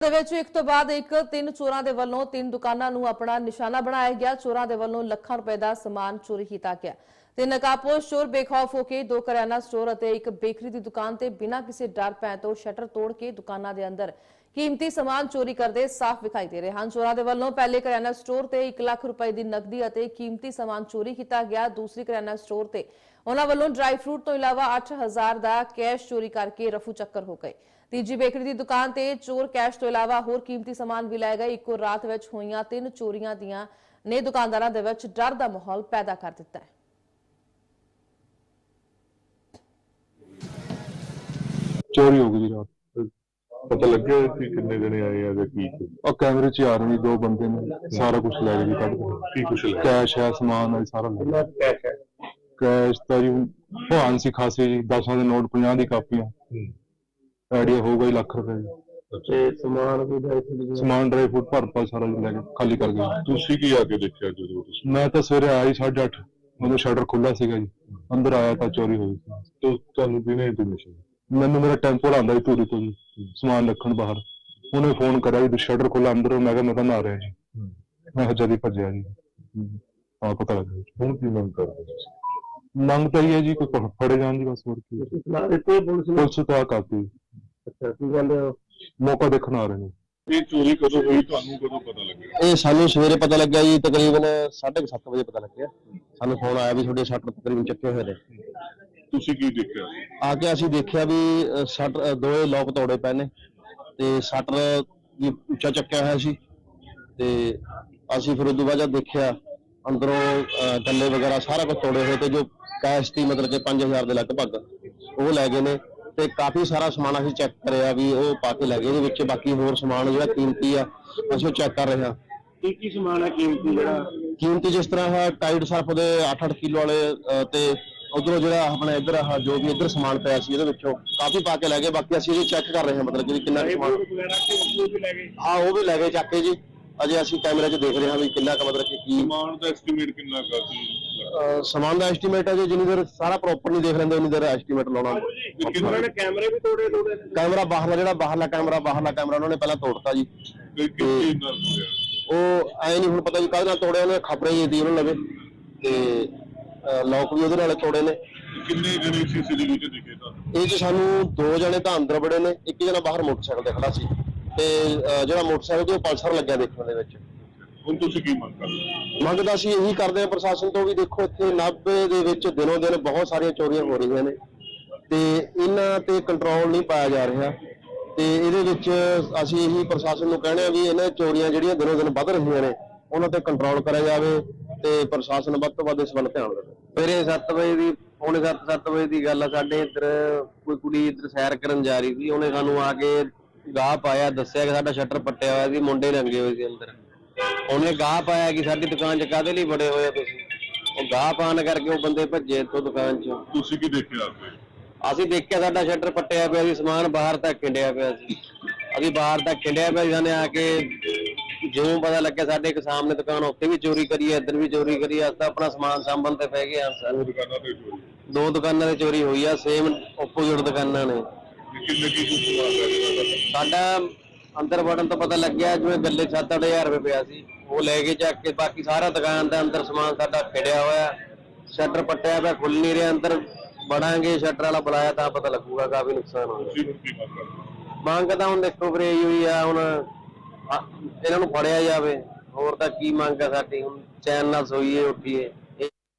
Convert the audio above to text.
ਦੇ ਵਿੱਚ ਇੱਕ ਤੋਂ ਬਾਅਦ ਇੱਕ ਤਿੰਨ ਚੋਰਾਂ ਦੇ ਵੱਲੋਂ ਤਿੰਨ ਦੁਕਾਨਾਂ ਨੂੰ ਆਪਣਾ ਨਿਸ਼ਾਨਾ ਬਣਾਇਆ ਗਿਆ। ਚੋਰਾਂ ਦੇ ਵੱਲੋਂ ਲੱਖਾਂ ਰੁਪਏ ਦਾ ਸਮਾਨ ਚੋਰੀ ਕੀਤਾ ਗਿਆ। ਤੇ ਨਕਾਬਪੋਸ਼ ਚੋਰ ਬੇਖੌਫ ਹੋ ਕੇ ਦੋ ਕਰਿਆਨਾ ਸਟੋਰ ਅਤੇ ਇੱਕ ਬੇਕਰੀ ਦੀ ਦੁਕਾਨ ਤੇ ਬਿਨਾਂ ਕਿਸੇ ਡਰ ਪੈ ਤੋਂ ਸ਼ਟਰ ਤੋੜ ਕੇ ਦੁਕਾਨਾਂ ਦੇ ਅੰਦਰ ਕੀਮਤੀ ਸਮਾਨ ਚੋਰੀ ਕਰਦੇ ਸਾਫ਼ ਵਿਖਾਈ ਦੇ ਰਹੇ ਹਨ। ਚੋਰਾਂ ਦੇ ਵੱਲੋਂ ਪਹਿਲੇ ਕਰਿਆਨਾ ਸਟੋਰ ਤੇ 1 ਲੱਖ ਰੁਪਏ ਦੀ ਨਕਦੀ ਅਤੇ ਕੀਮਤੀ ਸਮਾਨ ਚੋਰੀ ਕੀਤਾ ਗਿਆ। ਦੂਸਰੀ ਕਰਿਆਨਾ ਸਟੋਰ ਤੇ ਉਹਨਾਂ ਵੱਲੋਂ ਡਰਾਈ ਫਰੂਟ ਤੋਂ ਇਲਾਵਾ 8000 ਦਾ ਕੈਸ਼ ਚੋਰੀ ਕਰਕੇ ਰਫੂ ਚੱਕਰ ਹੋ ਗਏ। ਤੀਜੀ ਬੇਕਰੀ ਦੀ ਦੁਕਾਨ ਤੇ ਚੋਰ ਕੈਸ਼ ਤੋਂ ਇਲਾਵਾ ਹੋਰ ਕੀਮਤੀ ਸਮਾਨ ਵੀ ਲੈ ਗਏ। ਇੱਕੋ ਰਾਤ ਵਿੱਚ ਹੋਈਆਂ ਤਿੰਨ ਚੋਰੀਆਂ ਦੀਆਂ ਨੇ ਦੁਕਾਨਦਾਰਾਂ ਦੇ ਵਿੱਚ ਡਰ ਦਾ ਮਾਹੌਲ ਪੈਦਾ ਕਰ ਦਿੱਤਾ ਹੈ। ਚੋਰੀ ਹੋ ਗਈ ਜੀ ਰਾਤ। ਪਤਾ ਲੱਗਿਆ ਕਿ ਕਿੰਨੇ ਜਣੇ ਆਏ ਆ ਜਾਂ ਕੀ ਉਹ ਕੈਮਰੇ 'ਚ ਆ ਰਹੇ ਨੇ ਦੋ ਬੰਦੇ ਨੇ। ਸਾਰਾ ਕੁਝ ਲੈ ਗਏ ਜੀ ਕੱਢ ਕੇ। ਕੀ ਕੁਛ ਲੈ ਕੈਸ਼ ਹੈ ਸਮਾਨ ਹੈ ਸਾਰਾ ਲੈ ਗਏ ਕੈਸ਼ ਹੈ? ਕੈਸ਼ ਤਾਂ ਜੀ ਭਾਨ ਸੀ ਖਾਸੇ ਜੀ 10 ਦੇ ਨੋਟ 50 ਦੀ ਕਾਪੀਆਂ। ਆਈਡੀਆ ਹੋਊਗਾ ਹੀ ਲੱਖ ਰੁਪਏ ਜੀ ਤੇ ਸਮਾਨ ਵੀ ਲੈ ਕੇ ਸਮਾਨ ਡਰਾਈ ਫੂਡ ਭਰਪਾ ਸਾਰਾ ਜੀ ਲੈ ਕੇ ਖਾਲੀ ਕਰ ਗਏ। ਤੁਸੀਂ ਕੀ ਆ ਕੇ ਦੇਖਿਆ ਜਦੋਂ ਤੁਸੀਂ? ਮੈਂ ਤਾਂ ਸਵੇਰੇ ਆਇਆ ਜੀ 8:30 ਮੈਨੂੰ ਸ਼ਟਰ ਖੁੱਲਾ ਸੀਗਾ ਜੀ। ਅੰਦਰ ਆਇਆ ਤਾਂ ਚੋਰੀ ਹੋਈ। ਸੀ ਤੋਂ ਤੁਹਾਨੂੰ ਦਿਨੇ ਇੰਟੀਮੇਸ਼ਨ ਮੈਨੂੰ ਮੇਰਾ ਟੈਂਪੋ ਆਂਦਾ ਜੀ ਧੂਰੀ ਤੋਂ ਜੀ ਸਮਾਨ ਰੱਖਣ ਬਾਹਰ। ਉਹਨੇ ਫੋਨ ਕਰਿਆ ਜੀ ਸ਼ਟਰ ਖੁੱਲਾ ਅੰਦਰ ਮੈਂ ਕਿਹਾ ਮੈਂ ਤਾਂ ਨਹਾ ਰਿਹਾ ਜੀ ਮੈਂ ਕਿਹਾ ਜਦੀ ਭੱਜਿਆ ਜੀ। ਆ ਪਤਾ ਲੱਗਾ ਜੀ। ਹੁਣ ਕੀ ਮੰਗ ਕਰਦੇ ਤੁਸੀਂ? ਮੰਗ ਤਾਂ ਇਹ ਹੈ ਜੀ ਕੋਈ ਫੜੇ ਜਾਣ ਦੀ ਬਸ ਹੋਰ ਕੀ ਹੈ। ਇੱਥੇ ਪੁਲਿਸ ਨੇ? ਪੁਲਿਸ ਤੋਂ ਕਾਪੀ ਅੱਛਾ ਕੀ ਗੱਲ ਮੌਕਾ ਦੇਖਣ ਆ ਰਹੇ ਨੇ। ਇਹ ਚੋਰੀ ਕਦੋਂ ਹੋਈ ਤੁਹਾਨੂੰ ਕਦੋਂ ਪਤਾ ਲੱਗਿਆ? ਇਹ ਸਾਨੂੰ ਸਵੇਰੇ ਪਤਾ ਲੱਗਿਆ ਜੀ ਤਕਰੀਬਨ 7:30 ਵਜੇ ਪਤਾ ਲੱਗਿਆ। ਸਾਨੂੰ ਫੋਨ ਆਇਆ ਵੀ ਤੁਹਾਡੇ ਸ਼ਟਰ ਤਕਰੀਬਨ ਚੱਕੇ ਹੋਏ ਨੇ। ਤੁਸੀਂ ਕੀ ਦੇਖਿਆ ਆ ਕੇ ਅਸੀਂ ਦੇਖਿਆ ਵੀ ਅ, ਸ਼ਟਰ ਅ, ਦੋਏ ਲੋਕ ਤੋੜੇ ਪਏ ਨੇ ਤੇ ਸ਼ਟਰ ਵੀ ਉੱਚਾ ਚੱਕਿਆ ਹੋਇਆ ਸੀ ਤੇ ਅਸੀਂ ਫਿਰ ਉਦੋਂ ਬਾਅਦ ਜਦ ਦੇਖਿਆ ਅੰਦਰੋਂ ਅ, ਗੱਲੇ ਵਗੈਰਾ ਸਾਰਾ ਕੁਝ ਤੋੜੇ ਹੋਏ ਤੇ ਜੋ ਕੈਸ਼ ਸੀ ਮਤਲਬ ਕਿ 5000 ਦੇ ਲਗਭਗ ਉਹ ਲੈ ਗਏ ਨੇ ਤੇ ਕਾਫੀ ਸਾਰਾ ਸਮਾਨ ਅਸੀਂ ਚੈੱਕ ਕਰਿਆ ਵੀ ਉਹ ਪਾ ਕੇ ਲੈ ਗਏ ਇਹਦੇ ਵਿੱਚ ਬਾਕੀ ਹੋਰ ਸਮਾਨ ਜਿਹੜਾ ਕੀਮਤੀ ਆ ਅਸੀਂ ਉਹ ਚੈੱਕ ਕਰ ਰਹੇ ਹਾਂ। ਕੀ ਕੀ ਸਮਾਨ ਹੈ ਕੀਮਤੀ ਜਿਹੜਾ? ਕੀਮਤੀ ਜਿਸ ਤਰ੍ਹਾਂ ਹੈ ਟਾਈਡ ਸਰਫ ਦੇ 8-8 ਕਿਲੋ ਵਾਲੇ ਅਹ, ਤੇ ਉਧਰੋਂ ਜਿਹੜਾ ਆਪਣਾ ਇੱਧਰ ਆਹ ਜੋ ਵੀ ਇੱਧਰ ਸਮਾਨ ਪਿਆ ਸੀ ਇਹਦੇ ਵਿੱਚੋਂ ਕਾਫੀ ਪਾ ਕੇ ਲੈ ਗਏ ਬਾਕੀ ਅਸੀਂ ਇਹ ਚੈੱਕ ਕਰ ਰਹੇ ਹਾਂ ਮਤਲਬ ਕਿ ਵੀ ਕਿੰਨਾ ਕੁ ਸਮਾਨ ਵਗੈਰਾ ਕਿ ਉਹ ਵੀ ਲੈ ਗਏ? ਹਾਂ ਉਹ ਵੀ ਲੈ ਗਏ ਚੱਕ ਕੇ ਜੀ। ਅਜੇ ਅਸੀਂ ਕੈਮਰੇ 'ਚ ਦੇਖ ਰਹੇ ਹਾਂ ਵੀ ਕਿੰਨਾ ਕੁ ਮਤਲਬ ਕਿ ਕੀ ਸਮਾਨ ਦਾ ਐਸਟੀਮੇਟ ਕਿੰਨਾ ਕਾ ਸੀ ਅਹ, ਸਮਾਨ ਦਾ ਐਸਟੀਮੇਟ ਹੈ ਜੀ ਜਿੰਨੀ ਦੇਰ ਸਾਰਾ ਪ੍ਰੋਪਰ ਨਹੀਂ ਦੇਖ ਲੈਂਦੇ ਉਨੀ ਦੇਰ ਐਸਟੀਮੇਟ ਲਾਉਣਾ। ਕਿੰਨਾ ਨੇ ਕੈਮਰੇ ਵੀ ਤੋੜੇ ਤੋੜੇ ਕੈਮਰਾ ਬਾਹਰਲਾ ਜਿਹੜਾ ਬਾਹਰਲਾ ਕੈਮਰਾ ਬਾਹਰਲਾ ਕੈਮਰਾ ਉਹਨਾਂ ਨੇ ਪਹਿਲਾਂ ਤੋੜਤਾ ਜੀ। ਨਾਲ ਹੋਇਆ? ਉਹ ਐ ਨਹੀਂ ਹੁਣ ਪਤਾ ਜੀ ਕਾਹਦੇ ਨਾਲ ਤੋੜਿਆ ਉਹਨੇ ਖਬਰੇ ਹੀ ਦੀ ਉਹਨਾਂ ਲਵੇ ਤੇ ਲੋਕ ਵੀ ਉਹਦੇ ਨਾਲ ਤੋੜੇ ਨੇ। ਕਿੰਨੇ ਜਣੇ ਸੀਸੀਟੀਵੀ ਤੇ ਦਿਖੇ ਤੁਹਾਨੂੰ? ਇਹ ਚ ਸਾਨੂੰ ਦੋ ਜਣੇ ਤਾਂ ਅੰਦਰ ਬੜੇ ਨੇ ਇੱਕ ਜਣਾ ਬਾਹਰ ਮੋਟਰਸਾਈਕਲ ਤੇ ਖੜਾ ਸੀ। ਤੇ ਅਹ, ਜਿਹੜਾ ਮੋਟਰਸਾਈਕਲ ਤੇ ਉਹ ਪਲਸਰ ਲੱਗਿਆ ਦੇਖਣ ਦੇ ਵਿੱਚ। ਹੁਣ ਤੁਸੀਂ ਕੀ ਮੰਗ ਕਰਦੇ ਮੰਗ ਤਾਂ ਅਸੀਂ ਇਹੀ ਕਰਦੇ ਹਾਂ ਪ੍ਰਸ਼ਾਸਨ ਤੋਂ ਵੀ ਦੇਖੋ ਇੱਥੇ ਨਾਭੇ ਦੇ ਵਿੱਚ ਦਿਨੋਂ ਦਿਨ ਬਹੁਤ ਸਾਰੀਆਂ ਚੋਰੀਆਂ ਹੋ ਰਹੀਆਂ ਨੇ ਤੇ ਇਹਨਾਂ ਤੇ ਕੰਟਰੋਲ ਨਹੀਂ ਪਾਇਆ ਜਾ ਰਿਹਾ ਤੇ ਇਹਦੇ ਵਿੱਚ ਅਸੀਂ ਇਹੀ ਪ੍ਰਸ਼ਾਸਨ ਨੂੰ ਕਹਿੰਦੇ ਆ ਵੀ ਇਹਨਾਂ ਚੋਰੀਆਂ ਜਿਹੜੀਆਂ ਦਿਨੋਂ ਦਿਨ ਵੱਧ ਰਹੀਆਂ ਨੇ ਉਹਨਾਂ ਤੇ ਕੰਟਰੋਲ ਕਰਿਆ ਜਾਵੇ ਤੇ ਪ੍ਰਸ਼ਾਸਨ ਵੱਧ ਤੋਂ ਵੱਧ ਇਸ ਵੱਲ ਧਿਆਨ ਦੇਵੇ। ਸਵੇਰੇ 7 ਵਜੇ ਦੀ ਪੌਣੇ 7 7 ਵਜੇ ਦੀ ਗੱਲ ਆ ਸਾਡੇ ਇੱਧਰ ਕੋਈ ਕੁੜੀ ਇੱਧਰ ਸੈਰ ਕਰਨ ਜਾ ਰਹੀ ਸੀ ਉਹਨੇ ਸਾਨੂੰ ਆ ਕੇ ਗਾਹ ਪਾਇਆ ਦੱਸਿਆ ਕਿ ਸਾਡਾ ਸ਼ਟਰ ਪੱਟਿਆ ਹੋਇਆ ਸੀ ਮੁੰਡੇ ਲੱਗੇ ਹੋਏ ਸੀ ਅੰਦਰ। ਉਹਨੇ ਗਾਹ ਪਾਇਆ ਕਿ ਸਾਡੀ ਦੁਕਾਨ 'ਚ ਕਾਹਦੇ ਲਈ ਬੜੇ ਹੋਏ ਤੁਸੀਂ? ਉਹ ਗਾਹ ਪਾਣ ਕਰਕੇ ਉਹ ਬੰਦੇ ਭੱਜੇ ਇੱਥੋਂ ਦੁਕਾਨ 'ਚੋਂ। ਤੁਸੀਂ ਕੀ ਦੇਖਿਆ ਆਪੇ ਅਸੀਂ ਦੇਖਿਆ ਸਾਡਾ ਸ਼ਟਰ ਪੱਟਿਆ ਪਿਆ ਸੀ ਸਮਾਨ ਬਾਹਰ ਤੱਕ ਖਿੰਡਿਆ ਪਿਆ ਸੀ। ਅਸੀਂ ਬਾਹਰ ਤੱਕ ਖਿੰਡਿਆ ਪਿਆ ਸੀ ਸਾਨੂੰ ਆ ਕੇ ਜਿਉਂ ਪਤਾ ਲੱਗਿਆ ਸਾਡੇ ਇੱਕ ਸਾਹਮਣੇ ਦੁਕਾਨ ਉੱਥੇ ਵੀ ਚੋਰੀ ਕਰੀ ਹੈ ਇੱਧਰ ਵੀ ਚੋਰੀ ਕਰੀ ਤਾਂ ਆਪਣਾ ਸਮਾਨ ਸਾਂਭਣ ਤੇ ਪੈ ਹਾਂ ਸਰ। ਉਹ ਦੁਕਾਨਾਂ ਤੇ ਚੋਰੀ। ਦੋ ਦੁਕਾਨਾਂ ਤੇ ਚੋਰੀ ਹੋਈ ਆ ਸੇਮ ਆਪੋਜ਼ਿਟ ਦੁਕਾਨਾਂ ਨੇ। ਇਹ ਕਿੰਨੇ ਕੀ ਕੁਛ ਸਮਾਨ ਹੈ ਜਿਹੜਾ ਸਾਡਾ ਅੰਦਰ ਵੜਨ ਤੋਂ ਪਤਾ ਲੱਗਿਆ ਜਿਵੇਂ ਗੱਲੇ 7-8000 ਰੁਪਏ ਪਿਆ ਸੀ। ਉਹ ਲੈ ਕੇ ਚੱਕ ਕੇ ਬਾਕੀ ਸਾਰਾ ਦੁਕਾਨ ਦਾ ਅੰਦਰ ਸਮਾਨ ਸਾਡਾ ਖਿੜਿਆ ਹੋਇਆ। ਸ਼ਟਰ ਪੱਟਿਆ ਪਿਆ ਖੁੱਲ ਨਹੀਂ ਰਿਹਾ ਅੰਦਰ ਵੜਾਂਗੇ ਸ਼ਟਰ ਵਾਲਾ ਬੁਲਾਇਆ ਤਾਂ ਪਤਾ ਲੱਗੂਗਾ ਕਾਫੀ ਨੁਕਸਾਨ ਹੋਇਆ ਤੁਸੀਂ ਹੁਣ ਕੀ ਮੰਗ ਕਰਦੇ ਮੰਗ ਤਾਂ ਹੁਣ ਦੇਖੋ ਵੀਰੇ ਇਹੀ ਹੋਈ ਆ ਹੁਣ ਆ, ਇਹਨਾਂ ਨੂੰ ਫੜਿਆ ਜਾਵੇ। ਹੋਰ ਤਾਂ ਕੀ ਮੰਗ ਆ ਸਾਡੀ ਹੁਣ ਚੈਨ ਨਾਲ ਸੋਈਏ ਉੱਠੀਏ।